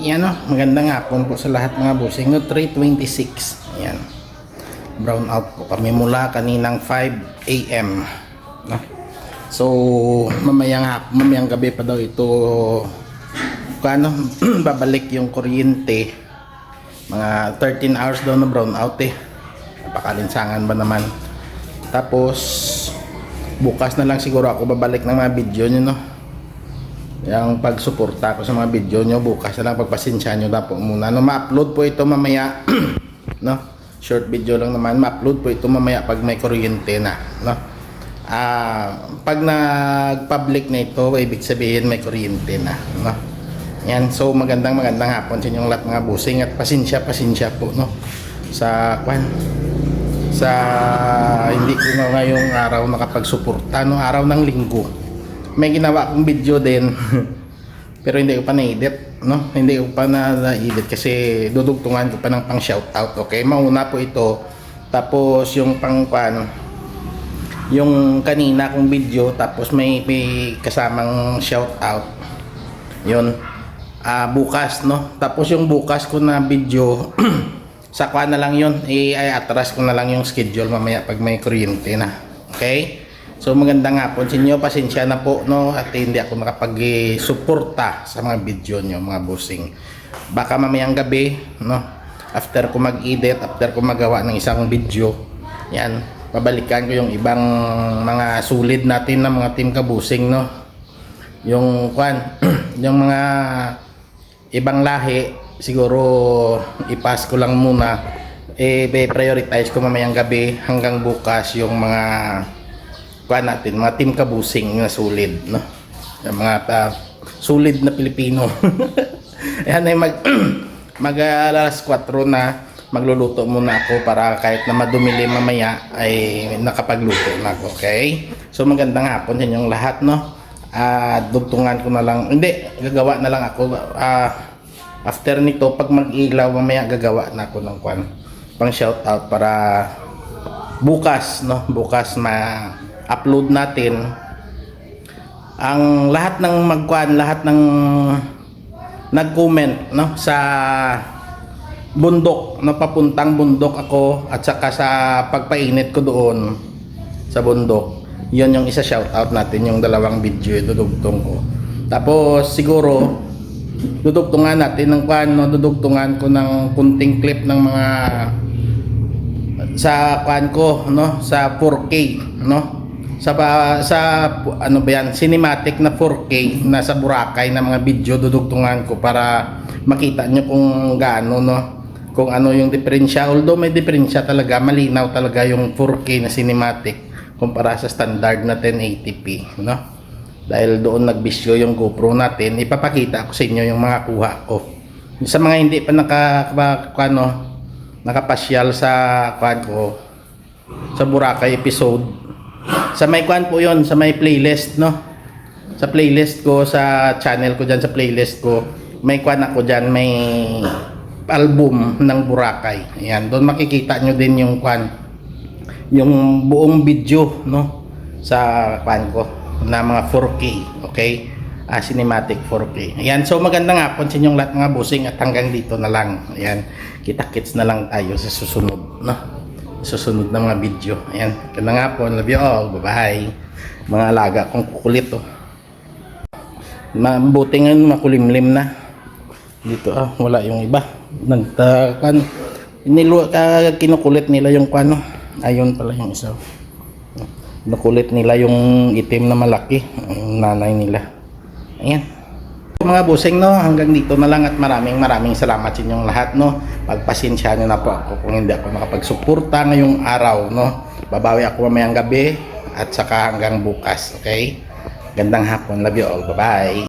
Yan o, magandang hapon po sa lahat mga bossing. No, 326. Yan. Brown out po kami mula kaninang 5 a.m. No? So, mamayang, hap, mamayang gabi pa daw ito kano, babalik yung kuryente. Mga 13 hours daw na brown out eh. Napakalinsangan ba naman. Tapos, bukas na lang siguro ako babalik ng mga video nyo no. Yung pagsuporta ko sa mga video nyo bukas na lang pagpasensya nyo na po muna. No, ma-upload po ito mamaya. no? Short video lang naman. Ma-upload po ito mamaya pag may kuryente na. No? Ah, pag nag-public na ito, ibig sabihin may kuryente na. No? Yan. So magandang magandang hapon sa inyong lahat mga busing at pasensya pasensya po no sa kwan sa hindi ko na ngayong araw nakapagsuporta no araw ng linggo may ginawa akong video din. Pero hindi ko pa na-edit no? Hindi ko pa na- na-edit kasi dudugtungan ko pa ng pang shoutout okay? Mauna po ito. Tapos yung pang ano yung kanina kong video tapos may, may kasamang shoutout. Yun. Ah bukas no? Tapos yung bukas ko na video sa kwa na lang yun. I ay atras ko na lang yung schedule mamaya pag may kuryente na okay so magandang hapon sa inyo pasensya na po no? At hindi ako nakapag-suporta sa mga video nyo mga bossing. Baka mamayang gabi no? After ko mag-edit after ko magawa ng isang video yan babalikan ko yung ibang mga sulid natin na mga team kabusing no? Yung kwan yung mga ibang lahi siguro ipas ko lang muna. Eh prioritize ko mamayang gabi hanggang bukas yung mga kwan natin mga team kabusing na sulid no? Yung mga ah, sulid na Pilipino. Ayan ay mag mag alas 4 na magluluto muna ako para kahit na madumili mamaya ay nakapagluto na ako okay? So magandang hapon sa inyong lahat no? Ah dugtungan ko na lang hindi gagawa na lang ako. Ah after nito pag mag-ilaw mamaya gagawa na ako ng kwan. Pang shoutout para bukas no? Bukas ma upload natin ang lahat ng magkwan lahat ng nag-comment no sa bundok na papuntang bundok ako at saka sa pagpainit ko doon sa bundok. Yon yung isa shoutout natin yung dalawang video dudugtong ko. Tapos siguro dudugtungan natin ng kwan no dudugtungan ko ng kunting clip ng mga sa kwan ko no sa 4K no sa sa ano ba yan cinematic na 4K na sa Boracay na mga video dudugtungan ko para makita nyo kung gaano no? Kung ano yung diferensya. Although may diferensya talaga malinaw talaga yung 4K na cinematic kumpara sa standard na 1080p no? Dahil doon nagbisyo yung GoPro natin. Ipapakita ko sa inyo yung mga kuha ko. Sa mga hindi pa naka ano nakapasyal sa kwan ko sa Boracay episode sa may kwan po yon sa may playlist no? Sa playlist ko sa channel ko dyan sa playlist ko may kwan ako dyan may album ng Boracay. Ayan doon makikita nyo din yung kwan. Yung buong video no? Sa kwan ko na mga 4K okay? Ah, cinematic 4K ayan so magandang hapon sa inyong lahat mga busing at hanggang dito na lang. Ayan kita-kits na lang tayo sa susunod no susunod na mga video. Ayan magandang hapon love you all. Bye bye mga alaga kong kukulit oh. Mabuti ngayon makulimlim na. Dito ah wala yung iba. Nagtakan nilu uh, kinukulit nila yung kwano ayun pala yung isa nakulit nila yung itim na malaki yung nanay nila. Ayan mga busing no? Hanggang dito na lang at maraming maraming salamat sa inyong lahat no? Pagpasensya nyo na po ako kung hindi ako makapagsuporta ngayong araw no? Babawi ako mamayang gabi at saka hanggang bukas okay? Gandang hapon. Love you all. Bye bye